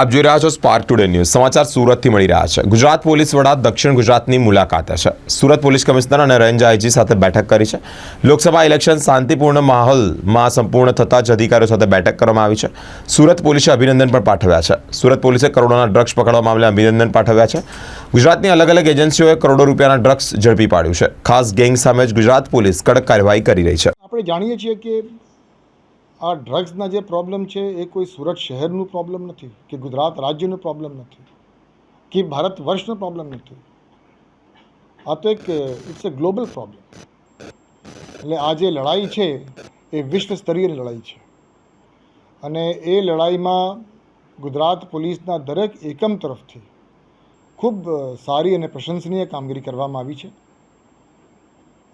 આપ જોઈ રહ્યા છો સ્પાર્ક ટુડે ન્યૂઝ સમાચાર સુરતથી મળી રહ્યા છે. ગુજરાત પોલીસ વડા દક્ષિણ ગુજરાતની મુલાકાતે છે. સુરત પોલીસ કમિશનર અને રેન્જ આઈજી સાથે બેઠક કરી છે. લોકસભા ઇલેક્શન શાંતિપૂર્ણ માહોલમાં સંપૂર્ણ થતાં જ અધિકારીઓ સાથે બેઠક કરવામાં આવી છે. સુરત પોલીસે અભિનંદન પણ પાઠવ્યા છે. સુરત પોલીસે કરોડોના ડ્રગ્સ પકડવા મામલે અભિનંદન પાઠવ્યા છે. ગુજરાતની અલગ અલગ એજન્સીઓએ કરોડો રૂપિયાના ડ્રગ્સ ઝડપી પાડ્યું છે. ખાસ ગેંગ સામે જ ગુજરાત પોલીસ કડક કાર્યવાહી કરી રહી છે. આપણે જાણીએ છીએ કે આ ડ્રગ્સના જે પ્રોબ્લેમ છે, એ કોઈ સુરત શહેરનું પ્રોબ્લેમ નથી, કે ગુજરાત રાજ્યનું પ્રોબ્લેમ નથી, કે ભારત વર્ષનો પ્રોબ્લેમ નથી. આ તો એક ઇટ્સ એ ગ્લોબલ પ્રોબ્લેમ એટલે આ જે લડાઈ છે, એ વિશ્વ સ્તરીય લડાઈ છે. અને એ લડાઈમાં ગુજરાત પોલીસના દરેક એકમ તરફથી ખૂબ સારી અને પ્રશંસનીય કામગીરી કરવામાં આવી છે.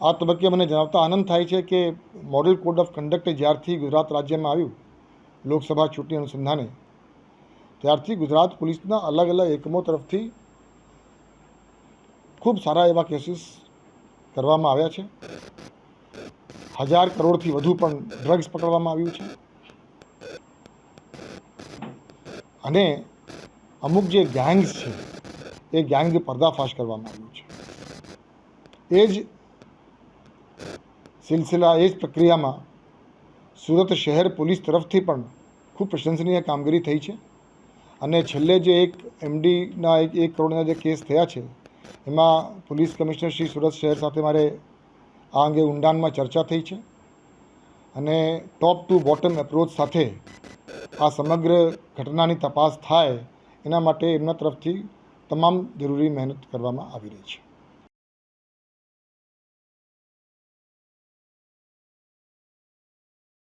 આ તબક્કે મને જણાવતા આનંદ થાય છે કે મોડલ કોડ ઓફ કન્ડક્ટ જ્યારથી ગુજરાત રાજ્યમાં આવ્યું, લોકસભા ચૂંટણી અનુસંધાને. ત્યારથી ગુજરાત પોલીસના અલગ અલગ એકમો તરફથી ખૂબ સારા એવા કેસીસ કરવામાં આવ્યા છે. હજાર કરોડથી વધુ પણ ડ્રગ્સ પકડવામાં આવ્યું છે. અને અમુક જે ગેંગ્સ છે, એ ગેંગ પર્દાફાશ કરવામાં આવ્યું છે. એ જ સિલસિલા એ જ પ્રક્રિયામાં સુરત શહેર પોલીસ તરફથી પણ ખૂબ પ્રશંસનીય કામગીરી થઈ છે. અને છેલ્લે જે એક એમડીના એક એક કરોડના જે કેસ થયા છે, એમાં પોલીસ કમિશનર શ્રી સુરત શહેર સાથે મારે આ અંગે ઊંડાણમાં ચર્ચા થઈ છે. અને ટોપ ટુ બોટમ એપ્રોચ સાથે આ સમગ્ર ઘટનાની તપાસ થાય એના માટે એમના તરફથી તમામ જરૂરી મહેનત કરવામાં આવી રહી છે.